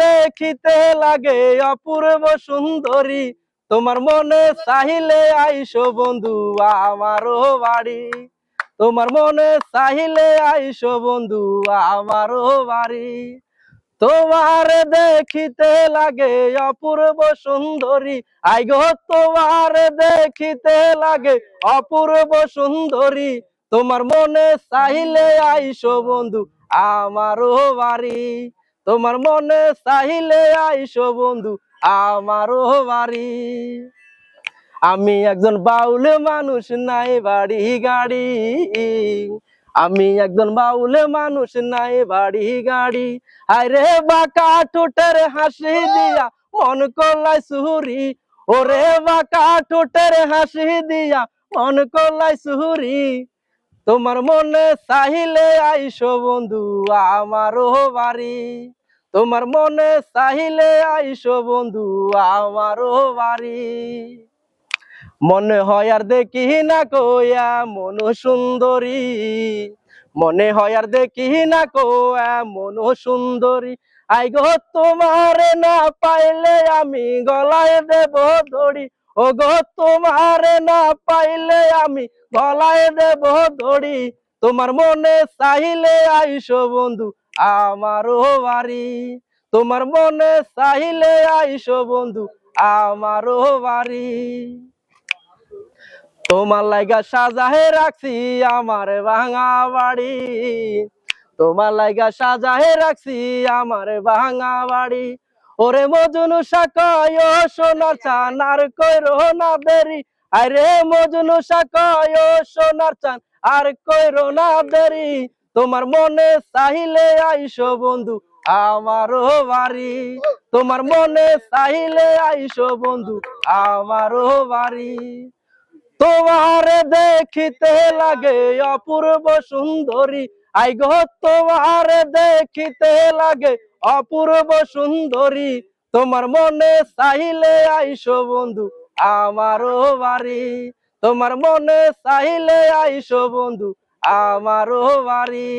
দেখিতে লাগে অপূর্ব সুন্দরী। তোমার মনে চাহিলে আইসো বন্ধু, আমারও বাড়ি। তোমার মনে চাহিলে আইসো বন্ধু, আমারও বাড়ি। তোমার দেখিতে লাগে অপূর্ব সুন্দরী। আই গো, তোমার দেখিতে লাগে অপূর্ব সুন্দরী। তোমার মনে চাহিলে আইসো বন্ধু, আমারও বাড়ি। তোমার মনে চাহিলে আইসো বন্ধু আমারও বাড়ি। আমি একজন বাউল মানুষ, নাই বাড়ি গাড়ি। আমি একজন বাউল মানুষ, নাই বাড়ি গাড়ি। আরে বাঁকা ঠোঁটের হাসি দিয়া মন করলাই সুহুরি। ওরে বাঁকা ঠোঁটের হাসি দিয়া মন করলাই সুহুরি। তোমার মনে চাহিলে আইসো বন্ধু, আমারও বাড়ি। তোমার মনে চাহিলে আইসো বন্ধু, আমারও বাড়ি। মনে হয় আর দেখি না কয়া মন সুন্দরী। মনে হয় আর দেখি না কোয়া মন সুন্দরী। আই গো তোমার না পাইলে আমি গলায় দেব দড়ি। ও গো তোমার না পাইলে আমি গলায় দেব দড়ি। তোমার মনে চাইলে আইসো বন্ধু, আমারও বাড়ি। তোমার মনে চাইলে আইসো বন্ধু, আমারও বাড়ি। তোমার লাইগা সাজাহে রাখছি আমার ভাঙা বাড়ি। তোমার লাইগা সাজাহে রাখছি আমার ভাঙা বাড়ি। ওরে মজনু সাকায় সোনার চান আর কইরো না দেরি? আরে মজনু সাকায় সোনার চান আর কইরো না দেরি? তোমার মনে চাহিলে আইসো বন্ধু, আমারও বাড়ি। তোমার মনে চাহিলে আইসো বন্ধু, আমারও বাড়ি। তোমার দেখিতে লাগে অপূর্ব সুন্দরী আই গো, তোমার দেখিতে লাগে অপূর্ব সুন্দরী। তোমার মনে চাইলে আইসো বন্ধু, আমারও বাড়ি। তোমার মনে চাইলে আইসো বন্ধু, আমারও বাড়ি।